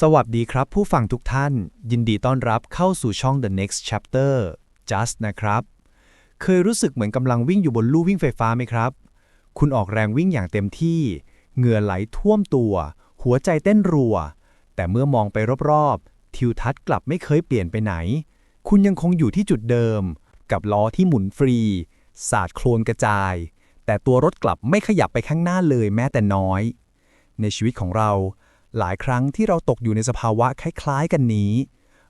สวัสดีครับผู้ฟังทุกท่าน ยินดีต้อนรับเข้าสู่ช่อง The Next Chapter Just นะครับ เคยรู้สึกเหมือนกำลังวิ่งอยู่บนลู่วิ่งไฟฟ้าไหมครับ คุณออกแรงวิ่งอย่างเต็มที่ เหงื่อไหลท่วมตัว หัวใจเต้นรัว แต่เมื่อมองไปรอบๆ ทิวทัศน์กลับไม่เคยเปลี่ยนไปไหน คุณยังคงอยู่ที่จุดเดิม กับล้อที่หมุนฟรี สาดโคลนกระจาย แต่ตัวรถกลับไม่ขยับไปข้างหน้าเลยแม้แต่น้อย ในชีวิตของเรา หลายครั้งที่เราตกอยู่ในสภาวะคล้ายๆ กันนี้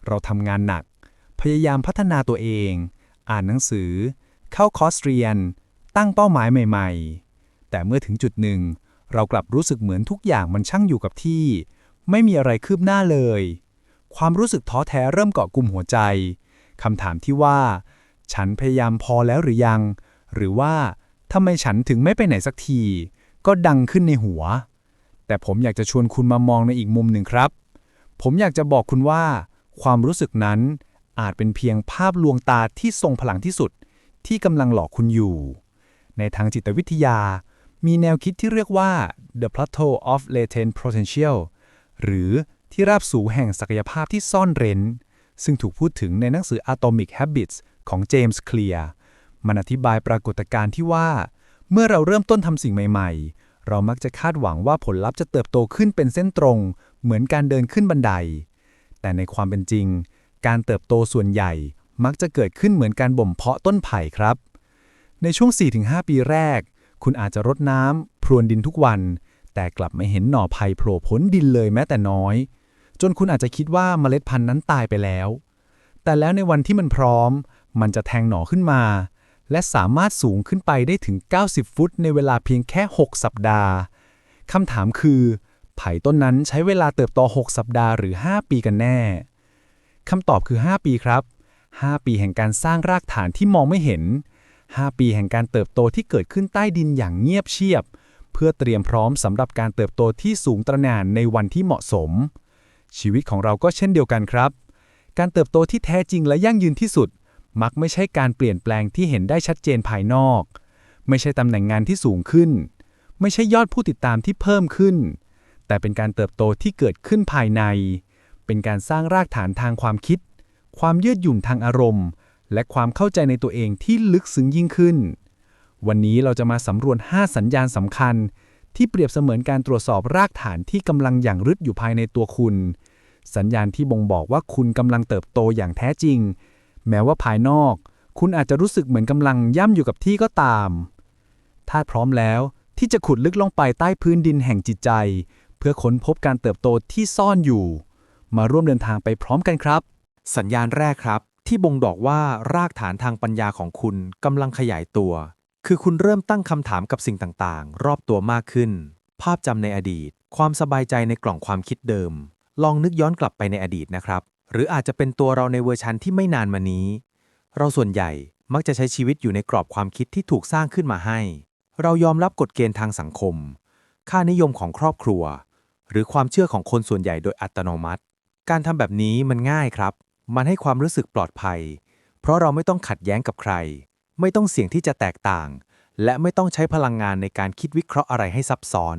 เราทำงานหนัก พยายามพัฒนาตัวเอง อ่านหนังสือ เข้าคอร์สเรียน ตั้งเป้าหมายใหม่ ๆ แต่เมื่อถึงจุดหนึ่ง เรากลับรู้สึกเหมือนทุกอย่างมันช่างอยู่กับที่ ไม่มีอะไรคืบหน้าเลย ความรู้สึกท้อแท้เริ่มเกาะกลุ่มหัวใจคำถามที่ว่า ฉันพยายามพอแล้วหรือยัง หรือว่าทำไมฉันถึงไม่ไปไหนสักที ก็ดังขึ้นในหัว แต่ผมอยากจะชวนคุณมามองในอีกมุมหนึ่งครับ ผมอยากจะบอกคุณว่า ความรู้สึกนั้นอาจเป็นเพียงภาพลวงตาที่ทรงพลังที่สุด ที่กำลังหลอกคุณอยู่ ในทางจิตวิทยา มีแนวคิดที่เรียกว่า the plateau of latent potential หรือที่ราบสูงแห่งศักยภาพที่ซ่อนเร้น ซึ่งถูกพูดถึงในหนังสือ Atomic Habits ของเจมส์เคลียร์มันอธิบายปรากฏการณ์ที่ว่า เมื่อเราเริ่มต้นทำสิ่งใหม่ ๆ เรามักจะคาดหวังว่าผลลัพธ์จะเติบโตขึ้นเป็นเส้นตรง เหมือนการเดินขึ้นบันได แต่ในความเป็นจริง การเติบโตส่วนใหญ่มักจะเกิดขึ้นเหมือนการบ่มเพาะต้นไผ่ครับ ในช่วง 4-5 ปีแรก คุณอาจจะรดน้ำพรวนดินทุกวัน แต่กลับไม่เห็นหน่อไผ่โผล่พ้นดินเลยแม้แต่น้อย จนคุณอาจจะคิดว่าเมล็ดพันธุ์นั้นตายไปแล้ว แต่แล้วในวันที่มันพร้อม มันจะแทงหน่อขึ้นมา และสามารถสูงขึ้นไปได้ถึง 90 ฟุต ในเวลาเพียงแค่ 6 สัปดาห์ คำถามคือ ไผ่ต้นนั้นใช้เวลาเติบโต 6 สัปดาห์หรือ 5 ปีกันแน่ คำตอบคือ 5 ปีครับ 5 ปีแห่งการสร้างรากฐานที่มองไม่เห็น 5 ปีแห่งการเติบโตที่เกิดขึ้นใต้ดินอย่างเงียบเชียบ เพื่อเตรียมพร้อมสำหรับการเติบโตที่สูงตระหน่านในวันที่เหมาะสม ชีวิตของเราก็เช่นเดียวกันครับ การเติบโตที่แท้จริงและยั่งยืนที่สุด มักไม่ใช่การเปลี่ยนแปลงที่เห็นได้ชัดเจนภายนอก ไม่ใช่ตำแหน่งงานที่สูงขึ้น ไม่ใช่ยอดผู้ติดตามที่เพิ่มขึ้น แต่เป็นการเติบโตที่เกิดขึ้นภายใน เป็นการสร้างรากฐานทางความคิด ความยืดหยุ่นทางอารมณ์ และความเข้าใจในตัวเองที่ลึกซึ้งยิ่งขึ้น วันนี้เราจะมาสำรวจ 5 สัญญาณสำคัญ ที่เปรียบเสมือนการตรวจสอบรากฐานที่กำลังอย่างรึดอยู่ภายในตัวคุณ สัญญาณที่บ่งบอกว่าคุณกำลังเติบโตอย่างแท้จริง แม้ว่าภายนอก คุณอาจจะรู้สึกเหมือนกำลังย่ำอยู่กับที่ก็ตาม ถ้าพร้อมแล้วที่จะขุดลึกลงไปใต้พื้นดินแห่งจิตใจ เพื่อค้นพบการเติบโตที่ซ่อนอยู่ มาร่วมเดินทางไปพร้อมกันครับ สัญญาณแรกครับ ที่บ่งบอกว่ารากฐานทางปัญญาของคุณกำลังขยายตัว คือคุณเริ่มตั้งคำถามกับสิ่งต่างๆ รอบตัวมากขึ้น ภาพจำในอดีต ความสบายใจในกล่องความคิดเดิม ลองนึกย้อนกลับไปในอดีตนะครับ หรืออาจจะเป็นตัวเราในเวอร์ชันที่ไม่นานมานี้ เราส่วนใหญ่มักจะใช้ชีวิตอยู่ในกรอบความคิดที่ถูกสร้างขึ้นมาให้ เรายอมรับกฎเกณฑ์ทางสังคม ค่านิยมของครอบครัว หรือความเชื่อของคนส่วนใหญ่โดยอัตโนมัติ การทำแบบนี้มันง่ายครับ มันให้ความรู้สึกปลอดภัย เพราะเราไม่ต้องขัดแย้งกับใคร ไม่ต้องเสี่ยงที่จะแตกต่าง และไม่ต้องใช้พลังงานในการคิดวิเคราะห์อะไรให้ซับซ้อน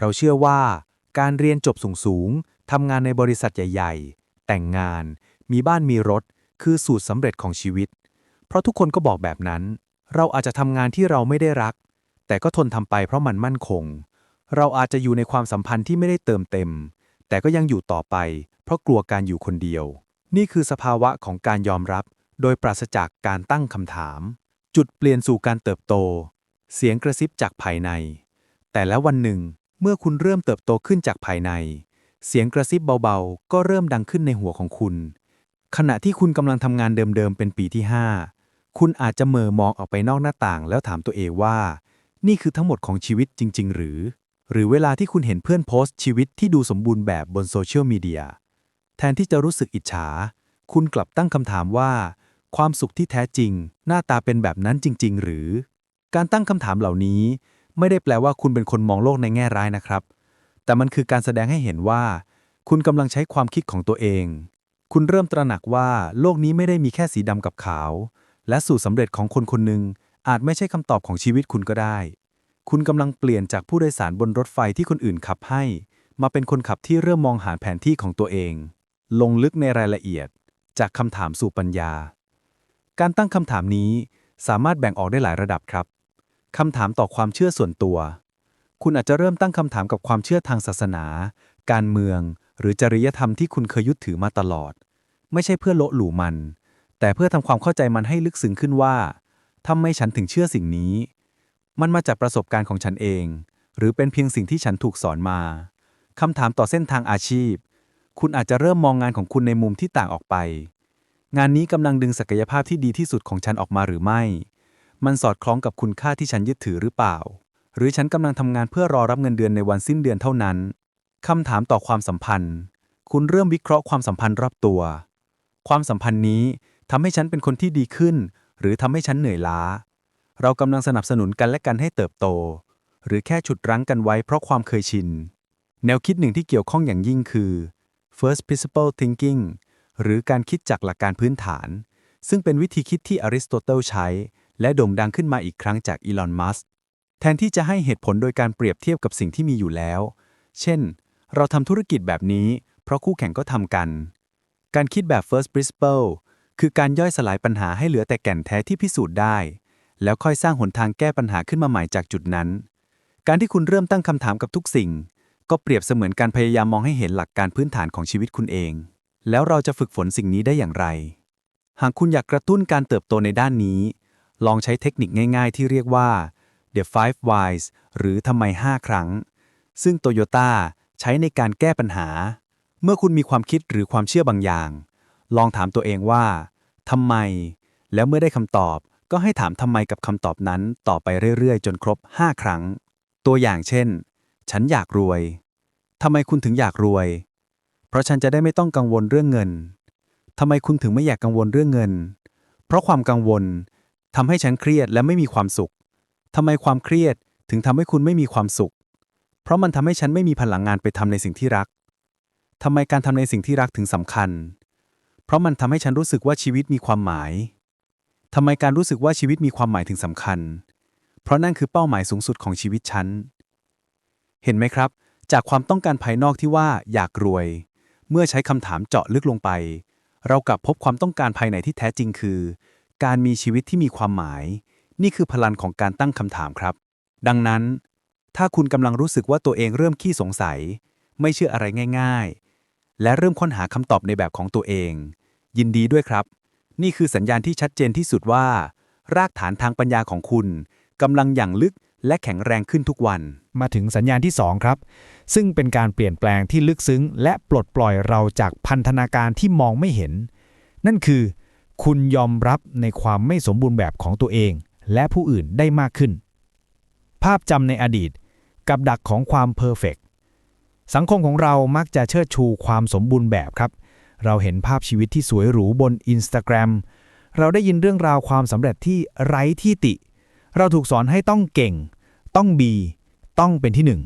เราเชื่อว่า การเรียนจบสูงๆทำงานในบริษัทใหญ่ ๆ แต่งงาน มีบ้านมีรถ คือสูตรสำเร็จของชีวิต เพราะทุกคนก็บอกแบบนั้น เราอาจจะทำงานที่เราไม่ได้รัก แต่ก็ทนทำไปเพราะมันมั่นคง เราอาจจะอยู่ในความสัมพันธ์ที่ไม่ได้เติมเต็ม แต่ก็ยังอยู่ต่อไป เพราะกลัวการอยู่คนเดียว นี่คือสภาวะของการยอมรับ โดยปราศจากการตั้งคำถาม จุดเปลี่ยนสู่การเติบโต เสียงกระซิบจากภายใน แต่แล้ววันหนึ่ง เมื่อคุณเริ่มเติบโตขึ้นจากภายใน เสียงกระซิบเบาๆ ก็เริ่มดังขึ้นในหัวของคุณ ขณะที่คุณกำลังทำงานเดิมๆ เป็นปีที่ 5 คุณอาจจะเมอมองออกไปนอกหน้าต่างแล้วถามตัวเองว่า นี่คือทั้งหมดของชีวิตจริง ๆ หรือ หรือเวลาที่คุณเห็นเพื่อนโพสต์ชีวิตที่ดูสมบูรณ์แบบบนโซเชียลมีเดีย แทนที่จะรู้สึกอิจฉา คุณกลับตั้งคำถามว่า ความสุขที่แท้จริง หน้าตาเป็นแบบนั้นจริง ๆ หรือ การตั้งคำถามเหล่านี้ ไม่ได้แปลว่าคุณเป็นคนมองโลกในแง่ร้ายนะครับ มันคือการแสดงให้เห็นว่า คุณกำลังใช้ความคิดของตัวเอง คุณเริ่มตระหนักว่าโลกนี้ไม่ได้มีแค่สีดำกับขาว และสูตรสำเร็จของคนคนหนึ่งอาจไม่ใช่คำตอบของชีวิตคุณก็ได้ คุณกำลังเปลี่ยนจากผู้โดยสารบนรถไฟที่คนอื่นขับให้ มาเป็นคนขับที่เริ่มมองหาแผนที่ของตัวเอง ลงลึกในรายละเอียด จากคำถามสู่ปัญญา การตั้งคำถามนี้สามารถแบ่งออกได้หลายระดับครับคำถามต่อความเชื่อส่วนตัว คุณอาจจะเริ่มตั้งคำถามกับความเชื่อทางศาสนา การเมือง หรือจริยธรรมที่คุณเคยยึดถือมาตลอด ไม่ใช่เพื่อโละหลู่มัน แต่เพื่อทำความเข้าใจมันให้ลึกซึ้งขึ้นว่าทำไมฉันถึงเชื่อสิ่งนี้ มันมาจากประสบการณ์ของฉันเอง หรือเป็นเพียงสิ่งที่ฉันถูกสอนมาคำถามต่อเส้นทางอาชีพ คุณอาจจะเริ่มมองงานของคุณในมุมที่ต่างออกไป งานนี้กำลังดึงศักยภาพที่ดีที่สุดของฉันออกมาหรือไม่ มันสอดคล้องกับคุณค่าที่ฉันยึดถือหรือเปล่า หรือฉันกำลังทำงานเพื่อรอรับเงินเดือนในวันสิ้นเดือนเท่านั้นคำถามต่อความสัมพันธ์ คุณเริ่มวิเคราะห์ความสัมพันธ์รอบตัว ความสัมพันธ์นี้ทำให้ฉันเป็นคนที่ดีขึ้น หรือทำให้ฉันเหนื่อยล้า เรากำลังสนับสนุนกันและกันให้เติบโต หรือแค่ฉุดรั้งกันไว้เพราะความเคยชิน แนวคิดหนึ่งที่เกี่ยวข้องอย่างยิ่งคือ first principle thinking หรือการคิดจากหลักการพื้นฐาน ซึ่งเป็นวิธีคิดที่อริสโตเติลใช้ และโด่งดังขึ้นมาอีกครั้งจากอีลอน มัส แทนที่จะให้เหตุผลโดยการเปรียบเทียบกับสิ่งที่มีอยู่แล้ว เช่น เราทำธุรกิจแบบนี้ เพราะคู่แข่งก็ทำกัน การคิดแบบ first principle คือการย่อยสลายปัญหาให้เหลือแต่แก่นแท้ที่พิสูจน์ได้ แล้วค่อยสร้างหนทางแก้ปัญหาขึ้นมาใหม่จากจุดนั้น การที่คุณเริ่มตั้งคำถามกับทุกสิ่ง ก็เปรียบเสมือนการพยายามมองให้เห็นหลักการพื้นฐานของชีวิตคุณเอง แล้วเราจะฝึกฝนสิ่งนี้ได้อย่างไร หากคุณอยากกระตุ้นการเติบโตในด้านนี้ ลองใช้เทคนิคง่าย ๆ ที่เรียกว่า The Five Whys หรือทำไม 5 ครั้ง ซึ่งโตโยต้าใช้ในการแก้ปัญหา เมื่อคุณมีความคิดหรือความเชื่อบางอย่าง ลองถามตัวเองว่าทำไม แล้วเมื่อได้คำตอบก็ให้ถามทำไมกับคำตอบนั้นต่อไปเรื่อยๆ จนครบ 5 ครั้ง ตัวอย่างเช่น ฉันอยากรวยทำไมคุณถึงอยากรวย เพราะฉันจะได้ไม่ต้องกังวลเรื่องเงินทำไมคุณถึงไม่อยากกังวลเรื่องเงิน เพราะความกังวลทำให้ฉันเครียดและไม่มีความสุข ทำไมความเครียดถึงทำให้คุณไม่มีความสุข เพราะมันทำให้ฉันไม่มีพลังงานไปทำในสิ่งที่รักทำไมการทำในสิ่งที่รักถึงสำคัญ เพราะมันทำให้ฉันรู้สึกว่าชีวิตมีความหมายทำไมการรู้สึกว่าชีวิตมีความหมายถึงสำคัญ เพราะนั่นคือเป้าหมายสูงสุดของชีวิตฉัน เห็นไหมครับ จากความต้องการภายนอกที่ว่าอยากรวย เมื่อใช้คำถามเจาะลึกลงไป เรากลับพบความต้องการภายในที่แท้จริงคือ การมีชีวิตที่มีความหมาย นี่คือพลังของการตั้งคำถามครับ ดังนั้น ถ้าคุณกำลังรู้สึกว่าตัวเองเริ่มขี้สงสัย ไม่เชื่ออะไรง่าย ๆ และเริ่มค้นหาคำตอบในแบบของตัวเอง ยินดีด้วยครับ นี่คือสัญญาณที่ชัดเจนที่สุดว่า รากฐานทางปัญญาของคุณกำลังอย่างลึกและแข็งแรงขึ้นทุกวัน มาถึงสัญญาณที่ 2 ครับ ซึ่งเป็นการเปลี่ยนแปลงที่ลึกซึ้ง และปลดปล่อยเราจากพันธนาการที่มองไม่เห็น นั่นคือ คุณยอมรับในความไม่สมบูรณ์แบบของตัวเอง และผู้อื่นได้มากขึ้น ภาพจำในอดีตกับดักของความเพอร์เฟกสังคมของเรามักจะเชิดชูความสมบูรณ์แบบครับ เราเห็นภาพชีวิตที่สวยหรูบน Instagram เราได้ยินเรื่องราวความสำเร็จที่ไร้ที่ติ เราถูกสอนให้ต้องเก่ง ต้องบี ต้องเป็นที่หนึ่ง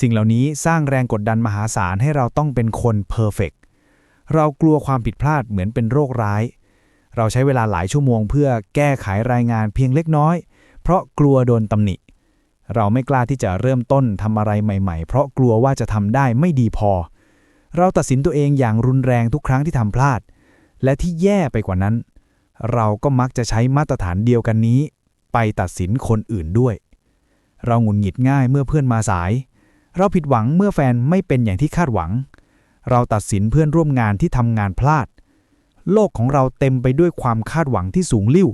สิ่งเหล่านี้สร้างแรงกดดันมหาศาลให้เราต้องเป็นคนเพอร์เฟกเรากลัวความผิดพลาดเหมือนเป็นโรคร้าย เราใช้เวลาหลายชั่วโมงเพื่อแก้ไขรายงานเพียงเล็กน้อย เพราะกลัวโดนตำหนิ เราไม่กล้าที่จะเริ่มต้นทำอะไรใหม่ ๆ เพราะกลัวว่าจะทำได้ไม่ดีพอ เราตัดสินตัวเองอย่างรุนแรงทุกครั้งที่ทำพลาด และที่แย่ไปกว่านั้น เราก็มักจะใช้มาตรฐานเดียวกันนี้ ไปตัดสินคนอื่นด้วย เราหงุดหงิดง่ายเมื่อเพื่อนมาสาย เราผิดหวังเมื่อแฟนไม่เป็นอย่างที่คาดหวัง เราตัดสินเพื่อนร่วมงานที่ทำงานพลาด โลกของเราเต็มไปด้วยความคาดหวังที่สูงลิ่ว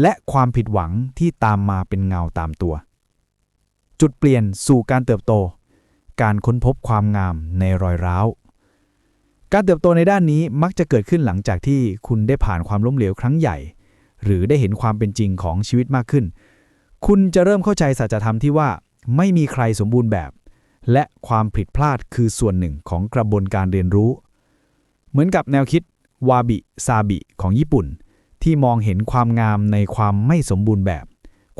และความผิดหวังที่ตามมาเป็นเงาตามตัว จุดเปลี่ยนสู่การเติบโต การค้นพบความงามในรอยร้าว การเติบโตในด้านนี้มักจะเกิดขึ้นหลังจากที่คุณได้ผ่านความล้มเหลวครั้งใหญ่ หรือได้เห็นความเป็นจริงของชีวิตมากขึ้น คุณจะเริ่มเข้าใจสัจธรรมที่ว่าไม่มีใครสมบูรณ์แบบ และความผิดพลาดคือส่วนหนึ่งของกระบวนการเรียนรู้ เหมือนกับแนวคิด วาบิซาบิของญี่ปุ่น ที่มองเห็นความงามในความไม่สมบูรณ์แบบ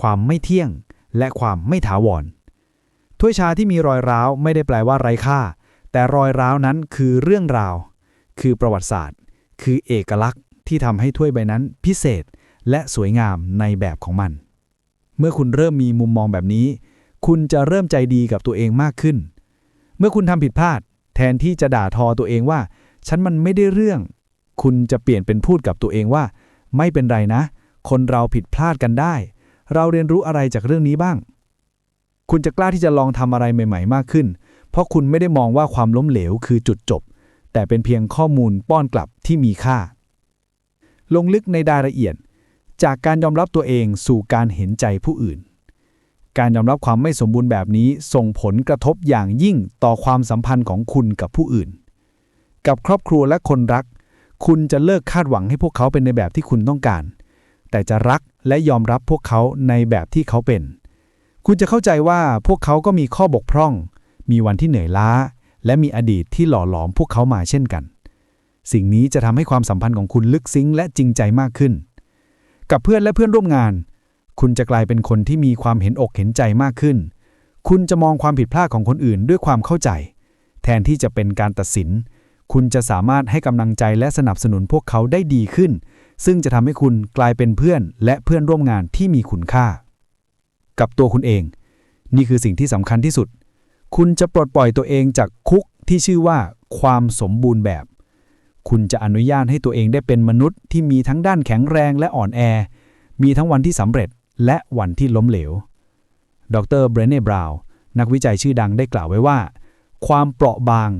ความไม่เที่ยง และความไม่ถาวร ถ้วยชาที่มีรอยร้าวไม่ได้แปลว่าไร้ค่า แต่รอยร้าวนั้นคือเรื่องราว คือประวัติศาสตร์ คือเอกลักษณ์ที่ทำให้ถ้วยใบนั้นพิเศษและสวยงามในแบบของมัน เมื่อคุณเริ่มมีมุมมองแบบนี้ คุณจะเริ่มใจดีกับตัวเองมากขึ้น เมื่อคุณทำผิดพลาด แทนที่จะด่าทอตัวเองว่า ฉันมันไม่ได้เรื่อง คุณจะเปลี่ยนเป็นพูดกับตัวเองว่า ไม่เป็นไรนะ คนเราผิดพลาดกันได้ เราเรียนรู้อะไรจากเรื่องนี้บ้าง คุณจะกล้าที่จะลองทำอะไรใหม่ ๆ มากขึ้น เพราะคุณไม่ได้มองว่าความล้มเหลวคือจุดจบ แต่เป็นเพียงข้อมูลป้อนกลับที่มีค่า ลงลึกในรายละเอียด จากการยอมรับตัวเองสู่การเห็นใจผู้อื่น การยอมรับความไม่สมบูรณ์แบบนี้ส่งผลกระทบอย่างยิ่งต่อความสัมพันธ์ของคุณกับผู้อื่น กับครอบครัวและคนรัก คุณจะเลิกคาดหวังให้พวกเขาเป็นในแบบที่คุณต้องการ แต่จะรักและยอมรับพวกเขาในแบบที่เขาเป็น คุณจะเข้าใจว่าพวกเขาก็มีข้อบกพร่อง มีวันที่เหนื่อยล้า และมีอดีตที่หล่อหลอมพวกเขามาเช่นกัน สิ่งนี้จะทำให้ความสัมพันธ์ของคุณลึกซึ้งและจริงใจมากขึ้น กับเพื่อนและเพื่อนร่วมงาน คุณจะกลายเป็นคนที่มีความเห็นอกเห็นใจมากขึ้น คุณจะมองความผิดพลาดของคนอื่นด้วยความเข้าใจ แทนที่จะเป็นการตัดสิน คุณจะสามารถให้กำลังใจและสนับสนุนพวกเขาได้ดีขึ้น ซึ่งจะทำให้คุณกลายเป็นเพื่อนและเพื่อนร่วมงานที่มีคุณค่า กับตัวคุณเอง นี่คือสิ่งที่สำคัญที่สุด คุณจะปลดปล่อยตัวเองจากคุกที่ชื่อว่า ความสมบูรณ์แบบ คุณจะอนุญาตให้ตัวเองได้เป็นมนุษย์ที่มีทั้งด้านแข็งแรงและอ่อนแอ มีทั้งวันที่สำเร็จและวันที่ล้มเหลว ดรเบรเน่บราวน์นักวิจัยชื่อดังได้กล่าวไว้ว่า ความเปราะบาง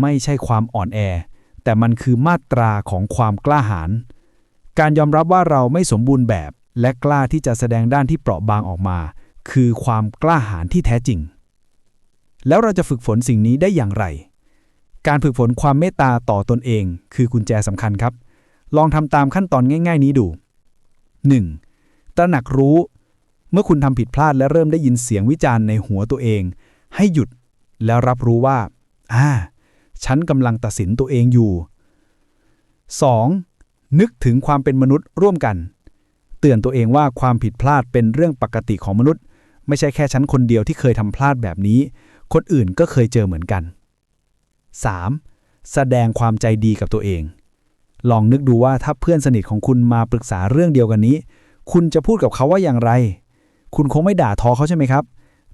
ไม่ใช่ความอ่อนแอ แต่มันคือมาตราของความกล้าหาญการยอมรับว่าเราไม่สมบูรณ์แบบ และกล้าที่จะแสดงด้านที่เปราะบางออกมา คือความกล้าหาญที่แท้จริง แล้วเราจะฝึกฝนสิ่งนี้ได้อย่างไร การฝึกฝนความเมตตาต่อตนเอง คือกุญแจสำคัญครับ ลองทำตามขั้นตอนง่าย ๆ นี้ดู 1. ตระหนักรู้ เมื่อคุณทำผิดพลาดและเริ่มได้ยินเสียงวิจารณ์ในหัวตัวเอง ให้หยุดแล้วรับรู้ว่าอ่า ฉันกำลังตัดสินตัวเองอยู่ 2. นึกถึงความเป็นมนุษย์ร่วมกัน เตือนตัวเองว่าความผิดพลาดเป็นเรื่องปกติของมนุษย์ ไม่ใช่แค่ฉันคนเดียวที่เคยทำพลาดแบบนี้ คนอื่นก็เคยเจอเหมือนกัน 3. แสดงความใจดีกับตัวเอง ลองนึกดูว่าถ้าเพื่อนสนิทของคุณมาปรึกษาเรื่องเดียวกันนี้ คุณจะพูดกับเขาว่าอย่างไร คุณคงไม่ด่าทอเขาใช่ไหมครับ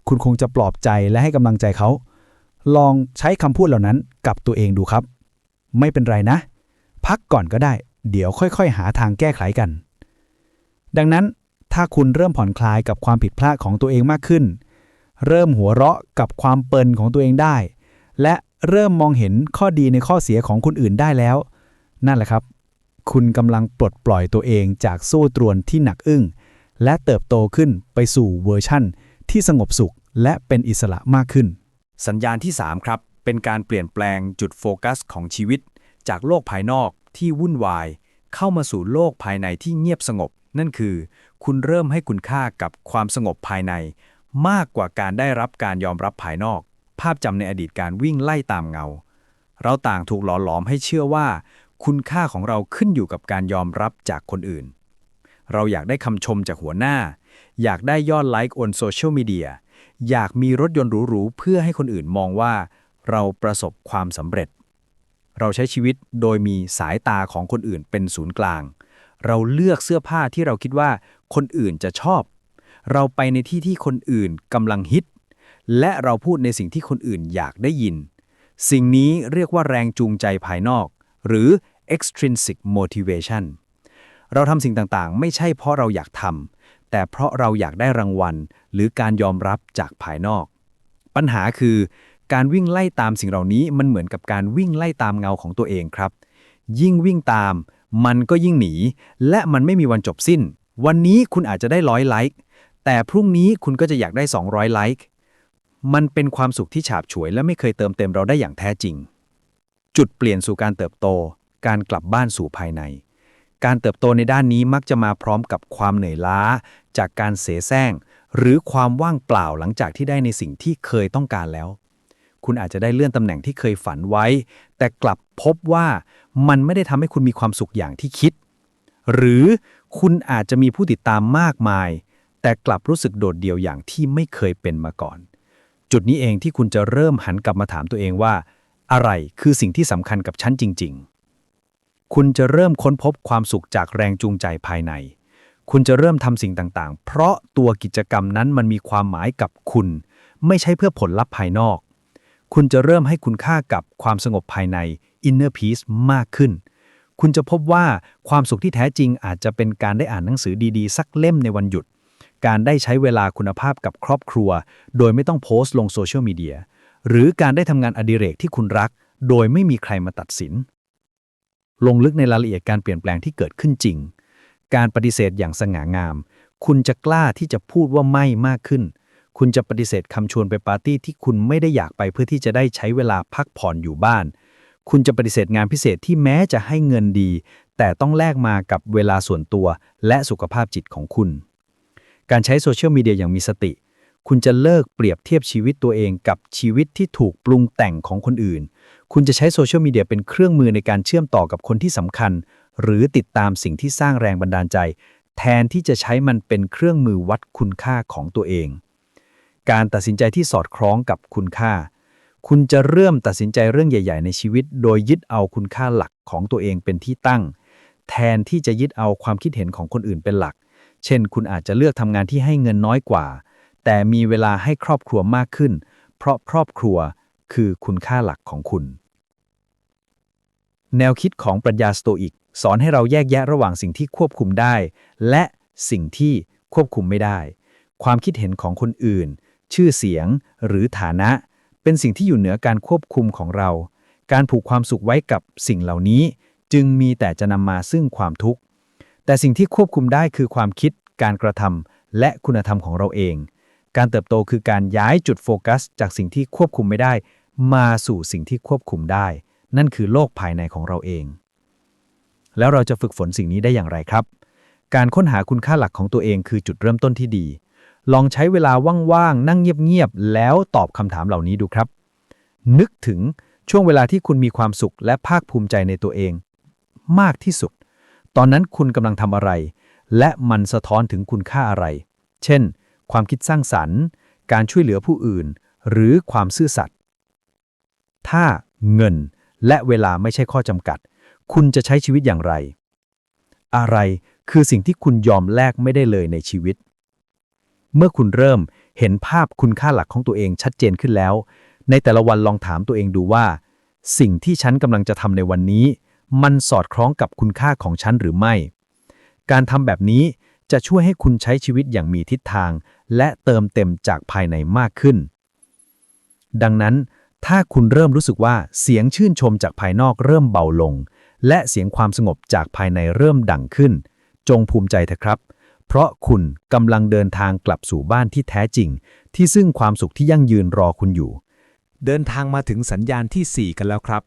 คุณคงจะปลอบใจและให้กำลังใจเขา ลองใช้คำพูดเหล่านั้นกับตัวเองดูครับ ไม่เป็นไรนะ พักก่อนก็ได้ เดี๋ยวค่อยๆ หาทางแก้ไขกัน ดังนั้นถ้าคุณเริ่มผ่อนคลายกับความผิดพลาดของตัวเองมากขึ้น เริ่มหัวเราะกับความเปินของตัวเองได้ และเริ่มมองเห็นข้อดีในข้อเสียของคนอื่นได้แล้ว นั่นแหละครับ คุณกำลังปลดปล่อยตัวเองจากโซ่ตรวนที่หนักอึ้ง และเติบโตขึ้นไปสู่เวอร์ชั่นที่สงบสุขและเป็นอิสระมากขึ้น สัญญาณที่ 3 ครับ เป็นการเปลี่ยนแปลงจุดโฟกัสของชีวิต จากโลกภายนอกที่วุ่นวาย เข้ามาสู่โลกภายในที่เงียบสงบ นั่นคือ คุณเริ่มให้คุณค่ากับความสงบภายใน มากกว่าการได้รับการยอมรับภายนอก ภาพจำในอดีตการวิ่งไล่ตามเงา เราต่างถูกหล่อหลอมให้เชื่อว่า คุณค่าของเราขึ้นอยู่กับการยอมรับจากคนอื่น เราอยากได้คำชมจากหัวหน้า อยากได้ยอดไลค์บนโซเชียลมีเดีย อยากมีรถยนต์หรูๆเพื่อให้คนอื่นมองว่า เราประสบความสำเร็จ เราใช้ชีวิตโดยมีสายตาของคนอื่นเป็นศูนย์กลาง เราเลือกเสื้อผ้าที่เราคิดว่าคนอื่นจะชอบ เราไปในที่ที่คนอื่นกำลังฮิต และเราพูดในสิ่งที่คนอื่นอยากได้ยิน สิ่งนี้เรียกว่าแรงจูงใจภายนอก หรือ extrinsic motivation เราทำสิ่งต่างๆ ไม่ใช่เพราะเราอยากทำ แต่เพราะเราอยากได้รางวัล หรือการยอมรับจากภายนอก ปัญหาคือการวิ่งไล่ตามสิ่งเหล่านี้มันเหมือนกับการวิ่งไล่ตามเงาของตัวเองครับ ยิ่งวิ่งตาม มันก็ยิ่งหนี และมันไม่มีวันจบสิ้น วันนี้คุณอาจจะได้ร้อยไลค์แต่พรุ่งนี้คุณก็จะอยากได้ 200 ไลค์มันเป็นความสุขที่ฉาบฉวย และไม่เคยเติมเต็มเราได้อย่างแท้จริง จุดเปลี่ยนสู่การเติบโต การกลับบ้านสู่ภายใน การเติบโตในด้านนี้มักจะมาพร้อมกับความเหนื่อยล้า จากการเสแสร้ง หรือความว่างเปล่าหลังจากที่ได้ในสิ่งที่เคยต้องการแล้ว คุณอาจจะได้เลื่อนตำแหน่งที่เคยฝันไว้ แต่กลับพบว่ามันไม่ได้ทำให้คุณมีความสุขอย่างที่คิด หรือคุณอาจจะมีผู้ติดตามมากมาย แต่กลับรู้สึกโดดเดี่ยวอย่างที่ไม่เคยเป็นมาก่อน จุดนี้เองที่คุณจะเริ่มหันกลับมาถามตัวเองว่า อะไรคือสิ่งที่สำคัญกับฉันจริง ๆ คุณจะเริ่มค้นพบความสุขจากแรงจูงใจภายใน คุณจะเริ่มทำสิ่งต่าง ๆ เพราะตัวกิจกรรมนั้นมันมีความหมายกับคุณ ไม่ใช่เพื่อผลลัพธ์ภายนอก คุณจะเริ่มให้คุณค่ากับความสงบภายใน inner peace มากขึ้น คุณจะพบว่าความสุขที่แท้จริงอาจจะเป็นการได้อ่านหนังสือดี ๆ สักเล่มในวันหยุด การได้ใช้เวลาคุณภาพกับครอบครัว โดยไม่ต้องโพสต์ลงโซเชียลมีเดีย หรือการได้ทำงานอดิเรกที่คุณรัก โดยไม่มีใครมาตัดสิน ลงลึกในรายละเอียดการเปลี่ยนแปลงที่เกิดขึ้นจริง การปฏิเสธอย่างสง่างาม คุณจะกล้าที่จะพูดว่าไม่มากขึ้น คุณจะปฏิเสธคำชวนไปปาร์ตี้ที่คุณไม่ได้อยากไปเพื่อที่จะได้ใช้เวลาพักผ่อนอยู่บ้าน คุณจะปฏิเสธงานพิเศษที่แม้จะให้เงินดี แต่ต้องแลกมากับเวลาส่วนตัว และสุขภาพจิตของคุณ การใช้โซเชียลมีเดียอย่างมีสติ คุณจะเลิกเปรียบเทียบชีวิตตัวเองกับชีวิตที่ถูกปรุงแต่งของคนอื่น คุณจะใช้โซเชียลมีเดียเป็นเครื่องมือในการเชื่อมต่อกับคนที่สำคัญ หรือติดตามสิ่งที่สร้างแรงบันดาลใจ แทนที่จะใช้มันเป็นเครื่องมือวัดคุณค่าของตัวเอง การตัดสินใจที่สอดคล้องกับคุณค่า คุณจะเริ่มตัดสินใจเรื่องใหญ่ ๆ ในชีวิต โดยยึดเอาคุณค่าหลักของตัวเองเป็นที่ตั้ง แทนที่จะยึดเอาความคิดเห็นของคนอื่นเป็นหลัก เช่น คุณอาจจะเลือกทำงานที่ให้เงินน้อยกว่า แต่มีเวลาให้ครอบครัวมากขึ้น เพราะครอบครัวคือคุณค่าหลักของคุณ แนวคิดของปรัชญาสโตอิก สอนให้เราแยกแยะระหว่างสิ่งที่ควบคุมได้ และสิ่งที่ควบคุมไม่ได้ ความคิดเห็นของคนอื่น ชื่อเสียง หรือฐานะ เป็นสิ่งที่อยู่เหนือการควบคุมของเรา การผูกความสุขไว้กับสิ่งเหล่านี้ จึงมีแต่จะนำมาซึ่งความทุกข์ แต่สิ่งที่ควบคุมได้คือความคิด การกระทำและคุณธรรมของเราเอง การเติบโตคือการย้ายจุดโฟกัส จากสิ่งที่ควบคุมไม่ได้ มาสู่สิ่งที่ควบคุมได้ นั่นคือโลกภายในของเราเอง แล้วเราจะฝึกฝนสิ่งนี้ได้อย่างไรครับ การค้นหาคุณค่าหลักของตัวเองคือจุดเริ่มต้นที่ดี ลองใช้เวลาว่างๆนั่งเงียบๆแล้วตอบคำถามเหล่านี้ดูครับ นึกถึงช่วงเวลาที่คุณมีความสุขและภาคภูมิใจในตัวเอง มากที่สุด ตอนนั้นคุณกำลังทำอะไร และมันสะท้อนถึงคุณค่าอะไร เช่น ความคิดสร้างสรรค์ การช่วยเหลือผู้อื่น หรือความซื่อสัตย์ถ้าเงินและเวลาไม่ใช่ข้อจำกัด คุณจะใช้ชีวิตอย่างไร อะไรคือสิ่งที่คุณยอมแลกไม่ได้เลยในชีวิต เมื่อคุณเริ่มเห็นภาพคุณค่าหลักของตัวเองชัดเจนขึ้นแล้ว ในแต่ละวันลองถามตัวเองดูว่า สิ่งที่ฉันกำลังจะทำในวันนี้ มันสอดคล้องกับคุณค่าของฉันหรือไม่ การทำแบบนี้ จะช่วยให้คุณใช้ชีวิตอย่างมีทิศทาง และเติมเต็มจากภายในมากขึ้น ดังนั้น ถ้าคุณเริ่มรู้สึกว่าเสียงชื่นชมจากภายนอกเริ่มเบาลง และเสียงความสงบจากภายในเริ่มดังขึ้น จงภูมิใจเถอะครับ เพราะคุณกำลังเดินทางกลับสู่บ้านที่แท้จริง ที่ซึ่งความสุขที่ยั่งยืนรอคุณอยู่ เดินทางมาถึงสัญญาณที่ 4 กันแล้วครับ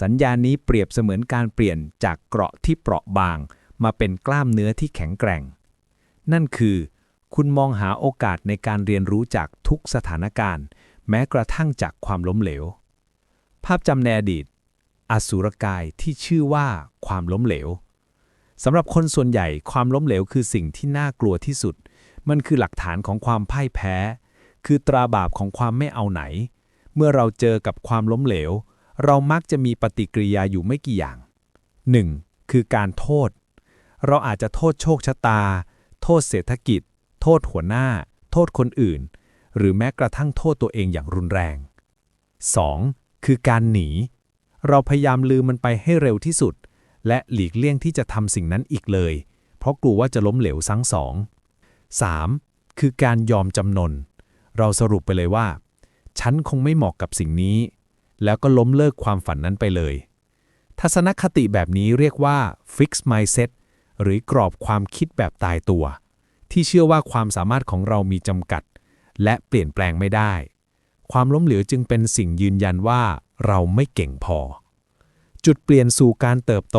สัญญาณนี้เปรียบเสมือนการเปลี่ยนจากเกราะที่เปราะบางมาเป็นกล้ามเนื้อที่แข็งแกร่ง นั่นคือ คุณมองหาโอกาสในการเรียนรู้จากทุกสถานการณ์ แม้กระทั่งจากความล้มเหลว ภาพจำในอดีต อสุรกายที่ชื่อว่าความล้มเหลวสำหรับคนส่วนใหญ่ความล้มเหลวคือสิ่งที่น่ากลัวที่สุด มันคือหลักฐานของความพ่ายแพ้ คือตราบาปของความไม่เอาไหน เมื่อเราเจอกับความล้มเหลว เรามักจะมีปฏิกิริยาอยู่ไม่กี่อย่าง 1. คือการโทษ เราอาจจะโทษโชคชะตา โทษเศรษฐกิจ โทษหัวหน้า โทษคนอื่น หรือแม้กระทั่งโทษตัวเองอย่างรุนแรง 2. คือการหนี เราพยายามลืมมันไปให้เร็วที่สุด และหลีกเลี่ยงที่จะทำสิ่งนั้นอีกเลย เพราะกลัวว่าจะล้มเหลวซ้ำสอง 3. คือการยอมจำนน เราสรุปไปเลยว่า ฉันคงไม่เหมาะกับสิ่งนี้ แล้วก็ล้มเลิกความฝันนั้นไปเลย ทัศนคติแบบนี้เรียกว่า fix mindset หรือกรอบความคิดแบบตายตัว ที่เชื่อว่าความสามารถของเรามีจำกัด และเปลี่ยนแปลงไม่ได้ ความล้มเหลวจึงเป็นสิ่งยืนยันว่าเราไม่เก่งพอ จุดเปลี่ยนสู่การเติบโต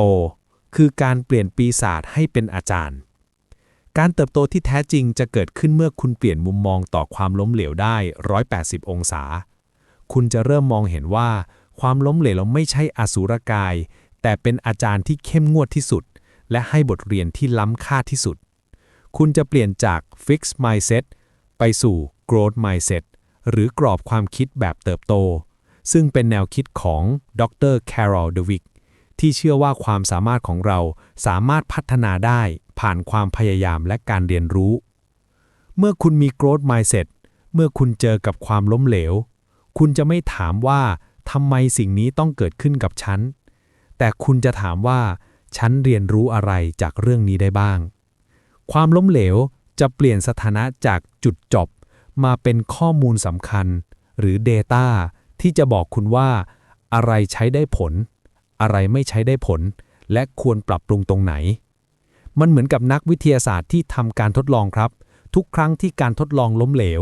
คือการเปลี่ยนปีศาจให้เป็นอาจารย์ การเติบโตที่แท้จริงจะเกิดขึ้นเมื่อคุณเปลี่ยนมุมมองต่อความล้มเหลวได้ 180 องศา คุณจะเริ่มมองเห็นว่าความล้มเหลวไม่ใช่อสูรกาย แต่เป็นอาจารย์ที่เข้มงวดที่สุด และให้บทเรียนที่ล้ำค่าที่สุด คุณจะเปลี่ยนจาก Fix mindset ไปสู่ growth mindset หรือกรอบความคิดแบบเติบโต ซึ่งเป็นแนวคิดของดร Carol Dweck ที่เชื่อว่าความสามารถของเราสามารถพัฒนาได้ผ่านความพยายามและการเรียนรู้ เมื่อคุณมี growth mindset เมื่อคุณเจอกับความล้มเหลว คุณจะไม่ถามว่าทำไมสิ่งนี้ต้องเกิดขึ้นกับฉัน แต่คุณจะถามว่า ฉันเรียนรู้อะไรจากเรื่องนี้ได้บ้าง ความล้มเหลวจะเปลี่ยนสถานะจากจุดจบ มาเป็นข้อมูลสำคัญ หรือ Data ที่จะบอกคุณว่า อะไรใช้ได้ผล อะไรไม่ใช้ได้ผล และควรปรับปรุงตรงไหน มันเหมือนกับนักวิทยาศาสตร์ที่ทำการทดลองครับ ทุกครั้งที่การทดลองล้มเหลว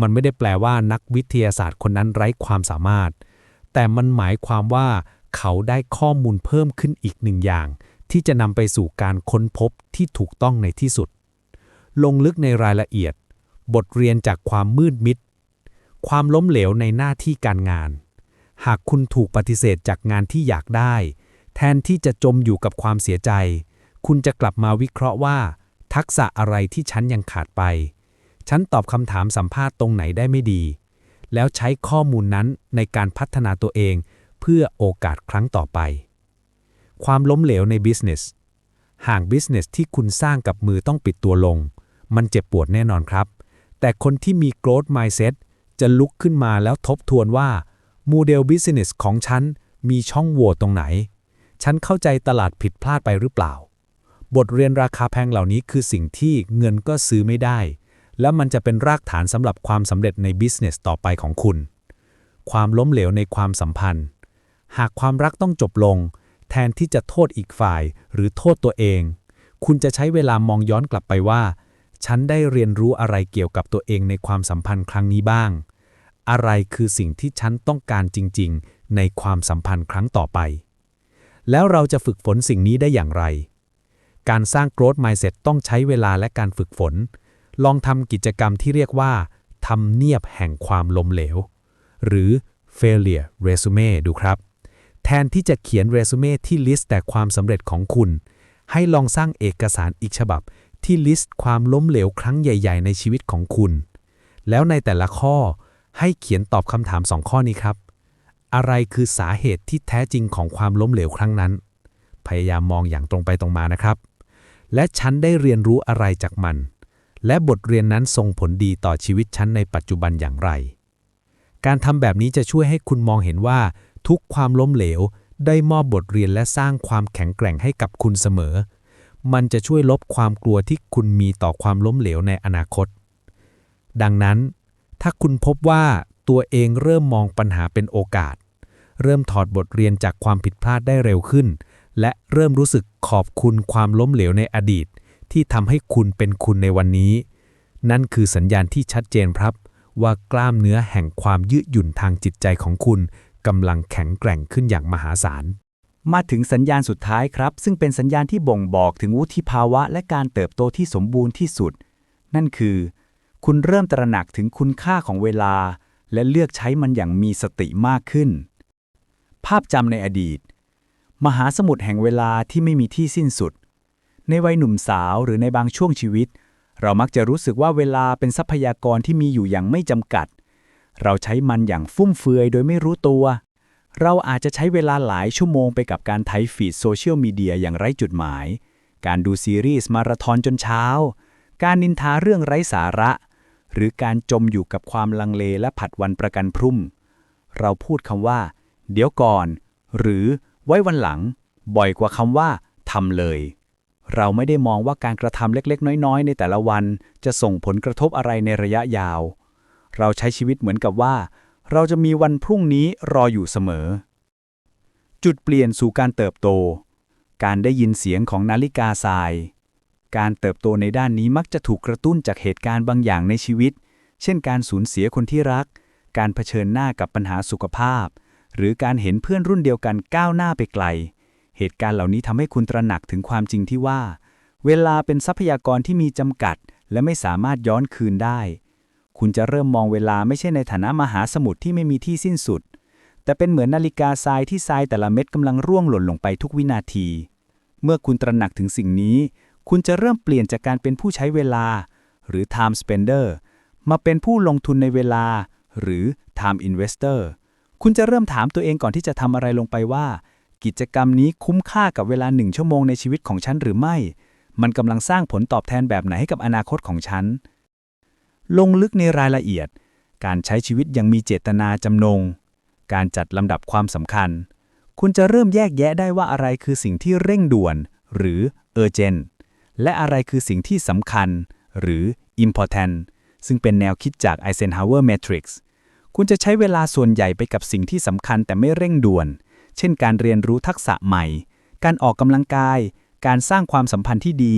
มันไม่ได้แปลว่านักวิทยาศาสตร์คนนั้นไร้ความสามารถ แต่มันหมายความว่าเขาได้ข้อมูลเพิ่มขึ้นอีกหนึ่งอย่าง ที่จะนำไปสู่การค้นพบที่ถูกต้องในที่สุด ลงลึกในรายละเอียด บทเรียนจากความมืดมิด ความล้มเหลวในหน้าที่การงาน หากคุณถูกปฏิเสธจากงานที่อยากได้ แทนที่จะจมอยู่กับความเสียใจ คุณจะกลับมาวิเคราะห์ว่า ทักษะอะไรที่ฉันยังขาดไป ฉันตอบคำถามสัมภาษณ์ตรงไหนได้ไม่ดี แล้วใช้ข้อมูลนั้นในการพัฒนาตัวเอง เพื่อโอกาสครั้งต่อไป ความล้มเหลวใน business ห่าง business ที่คุณสร้างกับมือต้องปิดตัวลง มันเจ็บปวดแน่นอนครับ แต่คนที่มี growth mindset จะลุกขึ้นมาแล้วทบทวนว่าโมเดล business ของฉันมีช่องโหว่ตรงไหน ฉันเข้าใจตลาดผิดพลาดไปหรือเปล่า บทเรียนราคาแพงเหล่านี้คือสิ่งที่เงินก็ซื้อไม่ได้ และมันจะเป็นรากฐานสำหรับความสำเร็จใน business ต่อไปของคุณ ความล้มเหลวในความสัมพันธ์ หากความรักต้องจบลง แทนที่จะโทษอีกฝ่ายหรือโทษตัวเอง คุณจะใช้เวลามองย้อนกลับไปว่า ฉันได้เรียนรู้อะไรเกี่ยวกับตัวเองในความสัมพันธ์ครั้งนี้บ้าง อะไรคือสิ่งที่ฉันต้องการจริง ๆ ในความสัมพันธ์ครั้งต่อไป แล้วเราจะฝึกฝนสิ่งนี้ได้อย่างไร การสร้าง growth mindset ต้องใช้เวลาและการฝึกฝน ลองทำกิจกรรมที่เรียกว่าทำเนียบแห่งความล้มเหลว หรือ failure resume ดูครับ แทนที่จะเขียนเรซูเม่ที่ลิสต์แต่ความสำเร็จของคุณ ให้ลองสร้างเอกสารอีกฉบับ ที่ลิสต์ความล้มเหลวครั้งใหญ่ ๆ ในชีวิตของคุณ แล้วในแต่ละข้อให้เขียนตอบคำถามสองข้อนี้ครับ อะไรคือสาเหตุที่แท้จริงของความล้มเหลวครั้งนั้น พยายามมองอย่างตรงไปตรงมานะครับ และฉันได้เรียนรู้อะไรจากมัน และบทเรียนนั้นส่งผลดีต่อชีวิตฉันในปัจจุบันอย่างไร การทำแบบนี้จะช่วยให้คุณมองเห็นว่า ทุกความล้มเหลว ได้มอบบทเรียนและสร้างความแข็งแกร่งให้กับคุณเสมอ มันจะช่วยลบความกลัวที่คุณมีต่อความล้มเหลวในอนาคต ดังนั้น ถ้าคุณพบว่าตัวเองเริ่มมองปัญหาเป็นโอกาส เริ่มถอดบทเรียนจากความผิดพลาดได้เร็วขึ้น และเริ่มรู้สึกขอบคุณความล้มเหลวในอดีต ที่ทำให้คุณเป็นคุณในวันนี้ นั่นคือสัญญาณที่ชัดเจนครับว่ากล้ามเนื้อแห่งความยืดหยุ่นทางจิตใจของคุณ กำลังแข็งแกร่งขึ้นอย่างมหาศาล มาถึงสัญญาณสุดท้ายครับ ซึ่งเป็นสัญญาณที่บ่งบอกถึงวุฒิภาวะและการเติบโตที่สมบูรณ์ที่สุด นั่นคือ คุณเริ่มตระหนักถึงคุณค่าของเวลา และเลือกใช้มันอย่างมีสติมากขึ้น ภาพจำในอดีต มหาสมุทรแห่งเวลาที่ไม่มีที่สิ้นสุด ในวัยหนุ่มสาวหรือในบางช่วงชีวิต เรามักจะรู้สึกว่าเวลาเป็นทรัพยากรที่มีอยู่อย่างไม่จำกัด เราใช้มันอย่างฟุ่มเฟือยโดยไม่รู้ตัว เราอาจจะใช้เวลาหลายชั่วโมงไปกับการไถฟีดโซเชียลมีเดียอย่างไร้จุดหมาย การดูซีรีส์มาราธอนจนเช้า การนินทาเรื่องไร้สาระ หรือการจมอยู่กับความลังเลและผัดวันประกันพรุ่ง เราพูดคำว่า เดี๋ยวก่อน หรือไว้วันหลัง บ่อยกว่าคำว่าทำเลย เราไม่ได้มองว่าการกระทำเล็กๆ น้อยๆ ในแต่ละวัน จะส่งผลกระทบอะไรในระยะยาว เราใช้ชีวิตเหมือนกับว่า เราจะมีวันพรุ่งนี้รออยู่เสมอ จุดเปลี่ยนสู่การเติบโต การได้ยินเสียงของนาฬิกาทราย การเติบโตในด้านนี้มักจะถูกกระตุ้นจากเหตุการณ์บางอย่างในชีวิต เช่นการสูญเสียคนที่รัก การเผชิญหน้ากับปัญหาสุขภาพ หรือการเห็นเพื่อนรุ่นเดียวกันก้าวหน้าไปไกล เหตุการณ์เหล่านี้ทำให้คุณตระหนักถึงความจริงที่ว่า เวลาเป็นทรัพยากรที่มีจำกัด และไม่สามารถย้อนคืนได้ คุณจะเริ่มมองเวลาไม่ใช่ในฐานะมหาสมุทรที่ไม่มีที่สิ้นสุด แต่เป็นเหมือนนาฬิกาทรายที่ทรายแต่ละเม็ดกำลังร่วงหล่นลงไปทุกวินาที เมื่อคุณตระหนักถึงสิ่งนี้ คุณจะเริ่มเปลี่ยนจากการเป็นผู้ใช้เวลา หรือ time spender มาเป็นผู้ลงทุนในเวลา หรือ time investor คุณจะเริ่มถามตัวเองก่อนที่จะทำอะไรลงไปว่า กิจกรรมนี้คุ้มค่ากับเวลาหนึ่งชั่วโมงในชีวิตของฉันหรือไม่ มันกำลังสร้างผลตอบแทนแบบไหนให้กับอนาคตของฉัน ลงลึกในรายละเอียด การใช้ชีวิตอยังมีเจตนาจำนง การจัดลำดับความสำคัญ คุณจะเริ่มแยกแยะได้ว่าอะไรคือสิ่งที่เร่งด่วน หรือ urgent และอะไรคือสิ่งที่สำคัญ หรือ important ซึ่งเป็นแนวคิดจาก Eisenhower Matrix คุณจะใช้เวลาส่วนใหญ่ไปกับสิ่งที่สำคัญแต่ไม่เร่งด่วน เช่นการเรียนรู้ทักษะใหม่ การออกกำลังกาย การสร้างความสัมพันธ์ที่ดี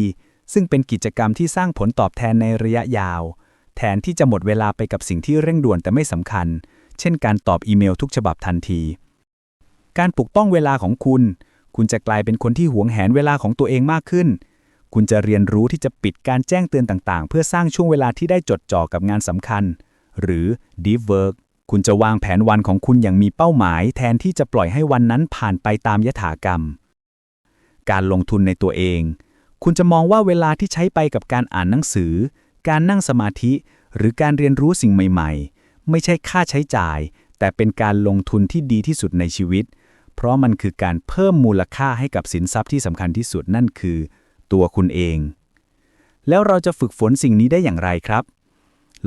ซึ่งเป็นกิจกรรมที่สร้างผลตอบแทนในระยะยาว แทนที่จะหมดเวลาไปกับสิ่งที่เร่งด่วนแต่ไม่สำคัญ เช่นการตอบอีเมลทุกฉบับทันที การปกป้องเวลาของคุณ คุณจะกลายเป็นคนที่หวงแหนเวลาของตัวเองมากขึ้น คุณจะเรียนรู้ที่จะปิดการแจ้งเตือนต่างๆ เพื่อสร้างช่วงเวลาที่ได้จดจ่อกับงานสำคัญ หรือ deep work คุณจะวางแผนวันของคุณอย่างมีเป้าหมาย แทนที่จะปล่อยให้วันนั้นผ่านไปตามยถากรรม การลงทุนในตัวเอง คุณจะมองว่าเวลาที่ใช้ไปกับการอ่านหนังสือ การนั่งสมาธิหรือการเรียนรู้สิ่งใหม่ๆ ไม่ใช่ค่าใช้จ่าย แต่เป็นการลงทุนที่ดีที่สุดในชีวิต เพราะมันคือการเพิ่มมูลค่าให้กับสินทรัพย์ที่สำคัญที่สุดนั่นคือ ตัวคุณเอง แล้วเราจะฝึกฝนสิ่งนี้ได้อย่างไรครับ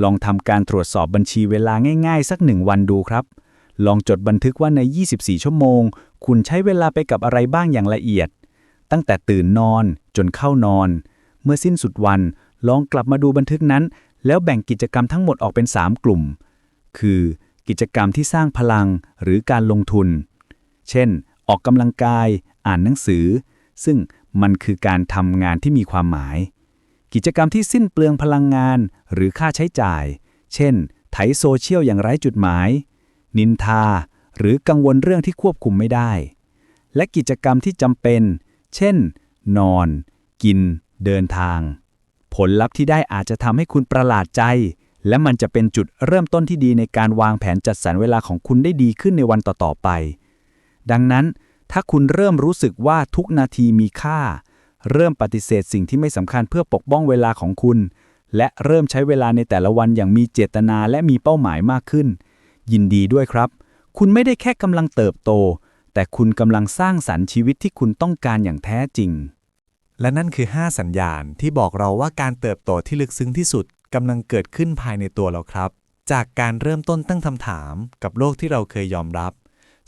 ลองทำการตรวจสอบบัญชีเวลาง่าย ๆ สักหนึ่งวันดูครับ ลองจดบันทึกว่าใน 24 ชั่วโมง คุณใช้เวลาไปกับอะไรบ้างอย่างละเอียด ตั้งแต่ตื่นนอนจนเข้านอน เมื่อสิ้นสุดวัน ลองกลับมาดูบันทึกนั้น แล้วแบ่งกิจกรรมทั้งหมดออกเป็น 3 กลุ่ม คือ กิจกรรมที่สร้างพลังหรือการลงทุน เช่น ออกกำลังกาย อ่านหนังสือ ซึ่งมันคือการทำงานที่มีความหมาย กิจกรรมที่สิ้นเปลืองพลังงานหรือค่าใช้จ่าย เช่น ไถโซเชียลอย่างไร้จุดหมาย นินทา หรือกังวลเรื่องที่ควบคุมไม่ได้ และกิจกรรมที่จำเป็น เช่น นอน กิน เดินทาง ผลลัพธ์ที่ได้อาจจะทำให้คุณประหลาดใจ และมันจะเป็นจุดเริ่มต้นที่ดีในการวางแผนจัดสรรเวลาของคุณได้ดีขึ้นในวันต่อๆไป ดังนั้น ถ้าคุณเริ่มรู้สึกว่าทุกนาทีมีค่า เริ่มปฏิเสธสิ่งที่ไม่สำคัญเพื่อปกป้องเวลาของคุณ และเริ่มใช้เวลาในแต่ละวันอย่างมีเจตนาและมีเป้าหมายมากขึ้น ยินดีด้วยครับ คุณไม่ได้แค่กำลังเติบโต แต่คุณกำลังสร้างสรรค์ชีวิตที่คุณต้องการอย่างแท้จริง และนั่นคือ 5 สัญญาณที่บอกเราว่าการเติบโตที่ลึกซึ้งที่สุดกำลังเกิดขึ้นภายในตัวเราครับ จากการเริ่มต้นตั้งคำถามกับโลกที่เราเคยยอมรับ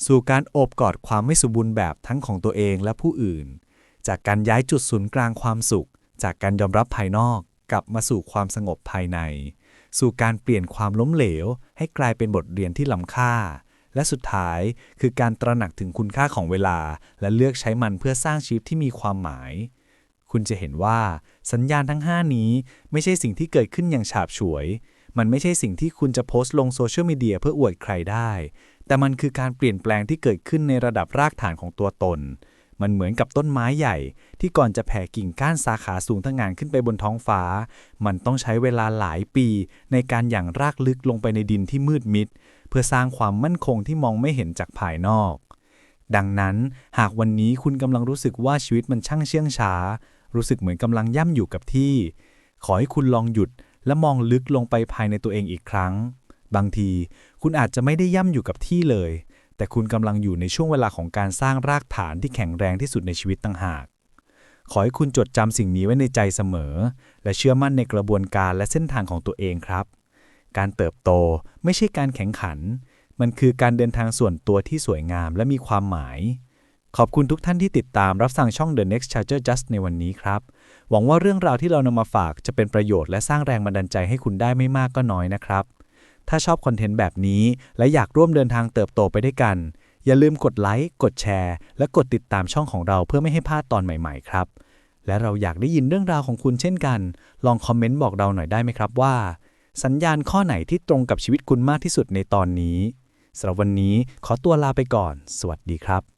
สู่การโอบกอดความไม่สมบูรณ์แบบทั้งของตัวเองและผู้อื่น จากการย้ายจุดศูนย์กลางความสุข จากการยอมรับภายนอก กลับมาสู่ความสงบภายใน สู่การเปลี่ยนความล้มเหลว ให้กลายเป็นบทเรียนที่ล้ำค่า และสุดท้ายคือการตระหนักถึงคุณค่าของเวลา และเลือกใช้มันเพื่อสร้างชีวิตที่มีความหมาย คุณจะเห็นว่าสัญญาณทั้ง 5 นี้ไม่ใช่สิ่งที่เกิดขึ้นอย่างฉาบฉวย มันไม่ใช่สิ่งที่คุณจะโพสต์ลงโซเชียลมีเดียเพื่ออวดใครได้ แต่มันคือการเปลี่ยนแปลงที่เกิดขึ้นในระดับรากฐานของตัวตน มันเหมือนกับต้นไม้ใหญ่ ที่ก่อนจะแผ่กิ่งก้านสาขาสูงทั้งงานขึ้นไปบนท้องฟ้า มันต้องใช้เวลาหลายปี ในการหยั่งรากลึกลงไปในดินที่มืดมิด เพื่อสร้างความมั่นคงที่มองไม่เห็นจากภายนอกดังนั้นหากวันนี้คุณกำลังรู้สึกว่าชีวิตมันช่างเชื่องช้า รู้สึกเหมือนกำลังย่ำอยู่กับที่ ขอให้คุณลองหยุดและมองลึกลงไปภายในตัวเองอีกครั้ง บางทีคุณอาจจะไม่ได้ย่ำอยู่กับที่เลย แต่คุณกำลังอยู่ในช่วงเวลาของการสร้างรากฐานที่แข็งแรงที่สุดในชีวิตต่างหาก ขอให้คุณจดจำสิ่งนี้ไว้ในใจเสมอ และเชื่อมั่นในกระบวนการและเส้นทางของตัวเองครับ การเติบโตไม่ใช่การแข่งขัน มันคือการเดินทางส่วนตัวที่สวยงามและมีความหมาย ขอบคุณทุกท่านที่ติดตามรับฟังช่อง The Next Charger Just ในวันนี้ครับ หวังว่าเรื่องราวที่เรานำมาฝากจะเป็นประโยชน์และสร้างแรงบันดาลใจให้คุณได้ไม่มากก็น้อยนะครับ ถ้าชอบคอนเทนต์แบบนี้ และอยากร่วมเดินทางเติบโตไปด้วยกัน อย่าลืมกดไลค์กดแชร์ และกดติดตามช่องของเราเพื่อไม่ให้พลาดตอนใหม่ ๆ ครับ และเราอยากได้ยินเรื่องราวของคุณเช่นกัน ลองคอมเมนต์บอกเราหน่อยได้ไหมครับว่า สัญญาณข้อไหนที่ตรงกับชีวิตคุณมากที่สุดในตอนนี้สำหรับวันนี้ขอตัวลาไปก่อน สวัสดีครับ